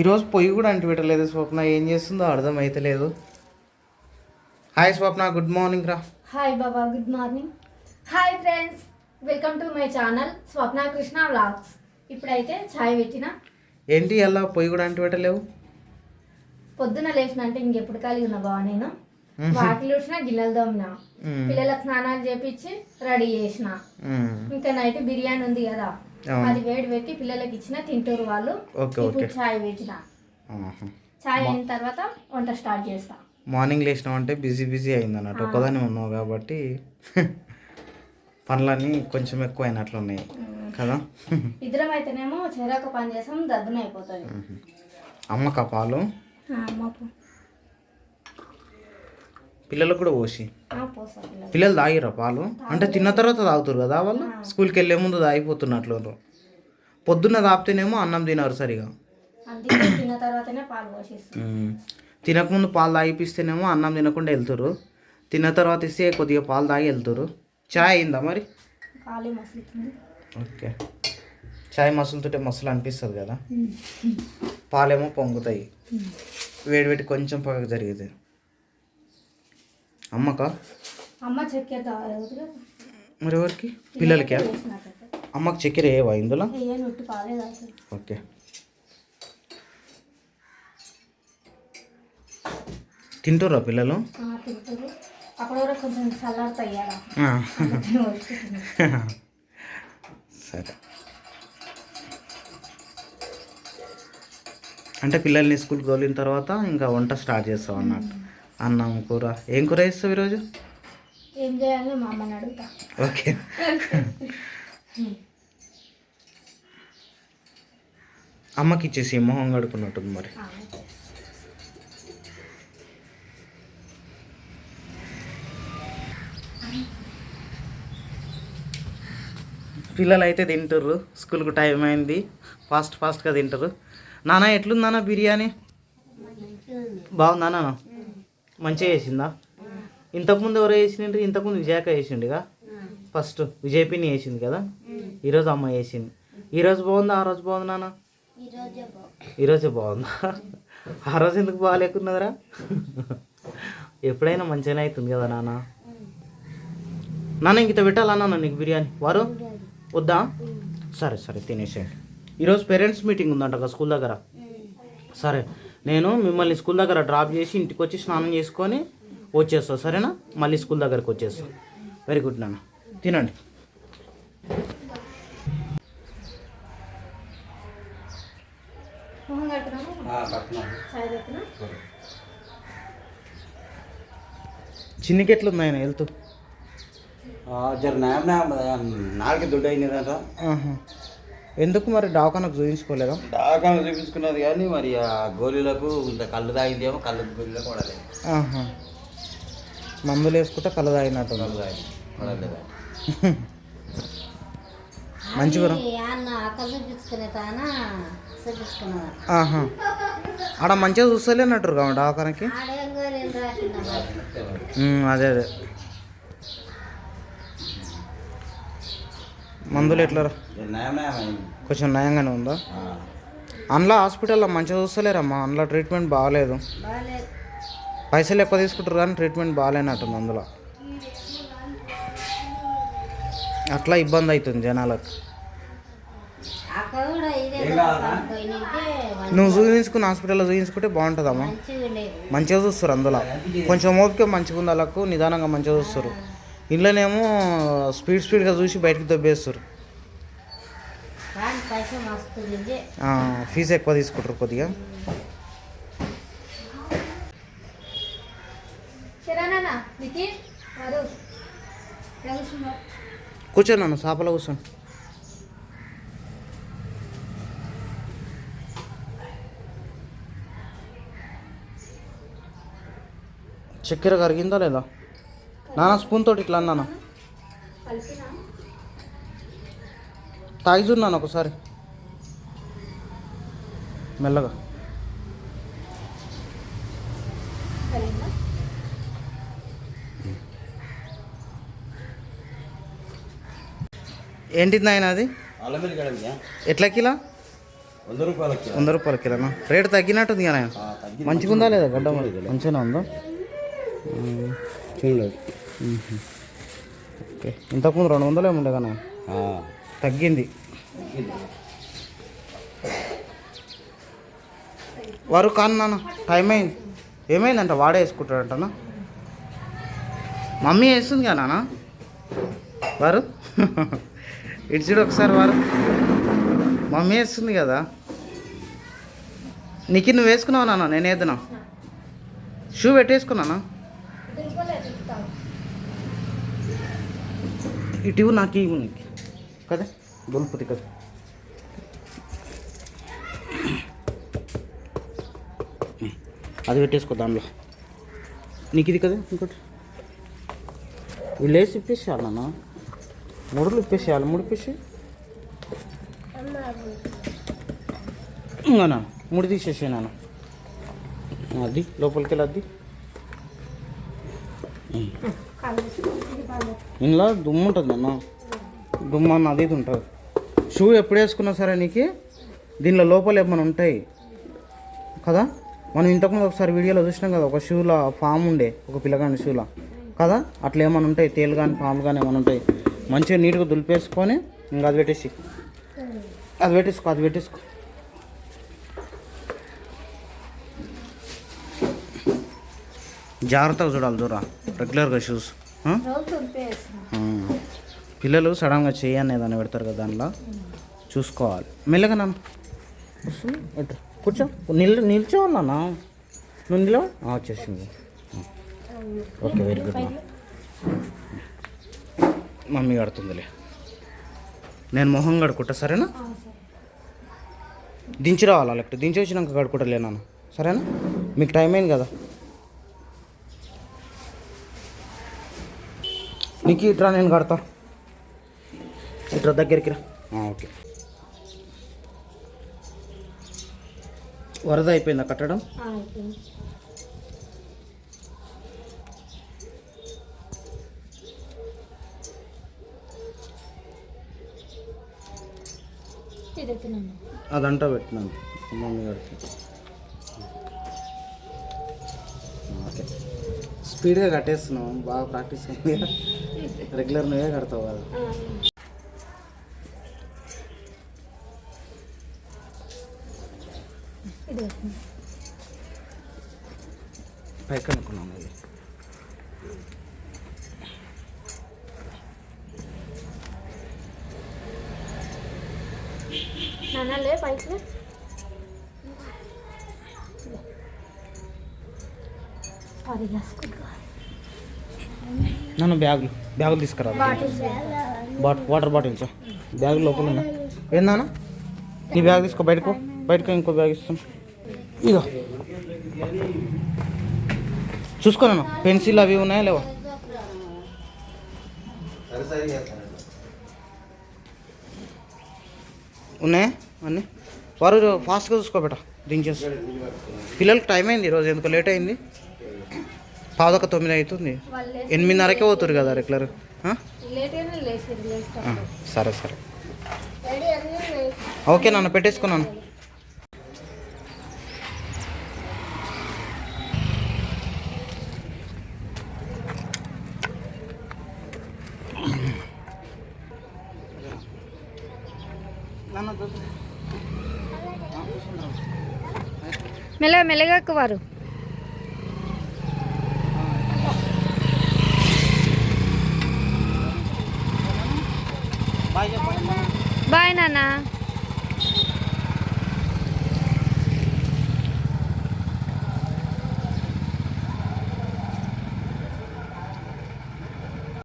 ఈరోజు పొయ్యి కూడా అంటి పెట్టలేదు స్వప్న. ఏం చేస్తుందో అర్థమైతలేదు. హాయ్ స్వప్న గుడ్ మార్నింగ్ రా. Hi Baba good morning hi friends welcome to my channel Swapna Krishna vlogs ఇప్పుడైతే ఛాయ్ పెట్టిన. ఏంటి అలా పొయ్యి కూడా అంటి పెట్టలేవు పొద్దున లేచిన అంటే ఇంకెప్పుడు కలిగి ఉన్నా బావ నేను. వాకిలు ఉడిచిన గిన్నెలు దోమిన మ్మ్. పిల్లలకు స్నానాలు చేపించి రెడీ చేసిన. ఇంకా నైట్ బిర్యానీ ఉంది కదా. అది వేడి పెట్టి పిల్లలకి ఇచ్చిన తింటారు వాళ్ళు ఇప్పుడు పెట్టిన ఆహా. ఛాయ్ అయిన తర్వాత వంట స్టార్ట్ చేస్తా. మార్నింగ్ లేచినావు అంటే బిజీ బిజీ అయింది అన్నట్టు ఒక్కదాని ఉన్నావు కాబట్టి పనులన్నీ కొంచెం ఎక్కువ అయినట్లు ఉన్నాయి కదా? ఇద్దరం అయితేనేమో చెరొక పని చేస్తాం దద్దున అయిపోతుంది. అమ్మక పాలు? పిల్లలకు కూడా పోసి. పిల్లలు. తాగిరా పాలు? అంటే తిన్న తర్వాత తాగుతారు కదా వాళ్ళు? స్కూల్కి వెళ్ళే ముందు తాగిపోతున్నట్లు పొద్దున్న తాపితేనేమో అన్నం తినరు సరిగా. తినకముందు పాలు తాగిపిస్తేనేమో అన్నం తినకుండా వెళ్తారు. తిన్న తర్వాత ఇస్తే కొద్దిగా పాలు తాగి వెళ్తారు. చాయ్ అయిందా మరి? ఓకే. చాయ్ మసులుతుంటే మసులు అనిపిస్తుంది కదా. పాలేమో పొంగుతాయి. వేడి వేడి కొంచెం పక్కకు జరిగితే. అమ్మక? అమ్మ చక్కెర మరి ఎవరికి? పిల్లలకి అమ్మకి చక్కెర ఏవా ఇందులో? ఓకే. పిల్లలు? తింటారు వస్తుంది. సరే. అంటే పిల్లల్ని స్కూల్కి తోలిన తర్వాత ఇంకా వంట స్టార్ట్ చేస్తాం అన్నట్టు అన్నం కూర. ఏం కూర వేస్తావు ఈరోజు? ఏం చేయాలో మా అమ్మని అడుగుతా. ఓకే. అమ్మకి ఇచ్చేసి మొహం కడుకున్నట్టుంది మరి. పిల్లలు అయితే తింటారు స్కూల్కి టైం అయింది. ఫాస్ట్ ఫాస్ట్గా తింటారు నాన్న ఎట్లుంది నాన్న బిర్యానీ? బాగుందా నాన్న? మంచిగా చేసిందా? ఇంతకుముందు ఎవరో చేసిండ్రు? ఇంతకుముందు విజయక చేసిండుగా? ఫస్ట్ విజయ్ పిన్ని చేసింది కదా? ఈరోజు అమ్మ చేసింది. ఈరోజు బాగుందా? ఆ రోజు బాగుంది నాన్న? ఈరోజే బాగుందా? ఆ రోజు ఎందుకు బాగాలేకున్నదిరా? ఎప్పుడైనా మంచిగానే అవుతుంది కదా నాన్న? నాన్న ఇంక పెట్టాలా నాన్న నీకు బిర్యానీ? వారు? వద్దా? సరే సరే తినేసేయండి. ఈరోజు పేరెంట్స్ మీటింగ్ ఉందంట కదా స్కూల్ దగ్గర? సరే. నేను మిమ్మల్ని స్కూల్ దగ్గర డ్రాప్ చేసి ఇంటికి వచ్చి స్నానం చేసుకొని వచ్చేస్తా సరేనా? మళ్ళీ స్కూల్ దగ్గరకు వచ్చేస్తా. వెరీ గుడ్ నాన్న. తినండి. చిన్నికి ఎట్లుంది ఆయన వెళ్తూ జర న్యాయం నాలుగు దుడ్డు అయినదంట. ఎందుకు మరి దవాఖానకు చూపించుకోలేదా? దాకా చూపించుకున్నది కానీ మరి ఆ గోళీలకు ఇంత కళ్ళు తాగిందేమో కళ్ళు గోళీలకు పడలేదు. ఆహా. మందులు వేసుకుంటే కళ్ళ తాగినట్టు కళ్ళు తాగి పడలేదు మంచిగా అన్న అక్క చూపించుకునే తాన చూపించుకున్నదా? ఆహా. ఆడ మంచిగా చూస్తలేనట్టు కావు దవాఖానకి ఆడేం అదే అదే. మందులు ఎట్లా కొంచెం నయంగానే ఉందా. అందులో హాస్పిటల్లో మంచిగా చూస్తలేరమ్మా. అందులో ట్రీట్మెంట్ బాగాలేదు. పైసలు ఎక్కువ తీసుకుంటారు కానీ ట్రీట్మెంట్ బాగాలేనట్టుంది అందులో అట్లా ఇబ్బంది అవుతుంది జనాలకు. నువ్వు చూపించుకున్న హాస్పిటల్లో చూపించుకుంటే బాగుంటుందమ్మా. మంచిగా చూస్తారు అందులో. కొంచెం ఓపిక మంచిగా ఉంది వాళ్ళకు నిదానంగా మంచిగా చూస్తారు. ఇంట్లోనేమో స్పీడ్ స్పీడ్గా చూసి బయటకు దొబ్బేస్తారు. ఫీజు ఎక్కువ తీసుకుంటారు కొద్దిగా. కిరాణా వికి నన్ను చేపలో కూర్చోండి చక్కెర కరిగిందా లేదా? నాన్న స్పూన్ తోటి ఇట్లా అన్నాను? కలిపినా? తాగి చూడు ఒకసారి. మెల్లగా. ఏంటిది నాయన అది? ఎట్లా కిలో? వంద రూపాయల కిలోనా? రేటు తగ్గినట్టుంది కానీ మంచిగా ఉందా లేదా గడ్డ మరి? మంచిగానే ఉందా. చూడలేదు. ఓకే. ఇంతకుముందు రెండు వందలు ఏముండే కానీ తగ్గింది. వారు కాను నాన్న టైం అయింది. ఏమైందంట? వాడే వేసుకుంటాడంటనా? మమ్మీ వేస్తుంది కదా నాన్న? వారు? ఇటు చూడు ఒకసారి వారు. మమ్మీ వేస్తుంది కదా? నీకు నువ్వు వేసుకున్నావు నాన్న? నేను వేద్దునా షూ పెట్టేసుకున్నానా? ఇటు నాకు ఇవ్వు నీకు కదా? దులుపుతి కదా? అది పెట్టేసుకో దానిలో నీకు ఇది కదా ఇంకోటి? వీళ్ళు వేసి ఇప్పేసేయాలి నాన్న ముడులు ఇప్పేసేయాలి ముడిపేసి. ఇప్పేసి ముడి తీసేసే నాన్న. అది లోపలికి వెళ్ళి అది ఇందులో దుమ్ము ఉంటుంది అన్న దుమ్ము అన్న అది ఇది ఉంటుంది. షూ ఎప్పుడు వేసుకున్నా సరే నీకు దీనిలో లోపల ఏమైనా ఉంటాయి కదా? మనం ఇంతకుముందు ఒకసారి వీడియోలో చూసినాం కదా ఒక షూలో ఫామ్ ఉండే ఒక పిల్లగాని షూలో. కదా? అట్లా ఏమైనా ఉంటాయి? తేలు కానీ పాములు కానీ ఏమైనా ఉంటాయి? మంచిగా నీట్గా దులిపేసుకొని ఇంకా అది పెట్టేసి. అది పెట్టేసుకో అది పెట్టేసుకో. జాగ్రత్తగా చూడాలి దూరా. రెగ్యులర్గా షూస్ పిల్లలు సడన్గా చెయ్యి అనేది పెడతారు కదా దానిలో? చూసుకోవాలి. మెల్లగా నాన్న. ఎటు? కూర్చో. నిల్ నిల్చో నాన్న. నువ్వు నిలవ వచ్చేసింది. ఓకే వెరీ గుడ్ మమ్మీ కడుతుందిలే. నేను మొహం కడుకుంటా సరేనా? దించి రావాలా లేకపోతే? దించి వచ్చినాక కడుకుంటలే నాన్న. సరేనా? మీకు టైం అయింది కదా? నీకు ఇట్రా నేను కడతా. ఇట్రా దగ్గరికి రా. ఓకే. వరద అయిపోయిందా కట్టడం? అదంతా పెట్టినాను. మమ్మీ గారికి స్పీడ్గా కట్టేస్తున్నావు బాగా ప్రాక్టీస్ అయింది. రెగ్యులర్ నువ్వే కడతావు కదా. ఇది పైకి అనుకున్నాను అది. నాన్నలే పైకి సారీ వేసుకుంటా నన్ను బ్యాగులు బ్యాగులు తీసుకురా bottles bottle water bottles bag లోపల ఉన్నా ఏందానా నీ బ్యాగ్ తీసుకో బయటకు బయటకు ఇంకో బ్యాగ్ ఇస్తాం. ఇదో చూసుకోనన్నా పెన్సిల్ అవి ఉన్నాయా లేవా? ఉన్నాయా? అన్నీ? వారు ఫాస్ట్గా చూసుకోబెట్ట దించేసి. పిల్లలకి టైం అయింది ఈరోజు ఎందుకు లేట్ అయింది. పాదొక తొమ్మిది అవుతుంది. ఎనిమిదిన్నరకే పోతురు కదా రెగ్యులర్. సరే సరే. ఓకే నాన్న పెట్టేసుకున్నాను. మెల్లగా మెల్లగా ఎక్కువారు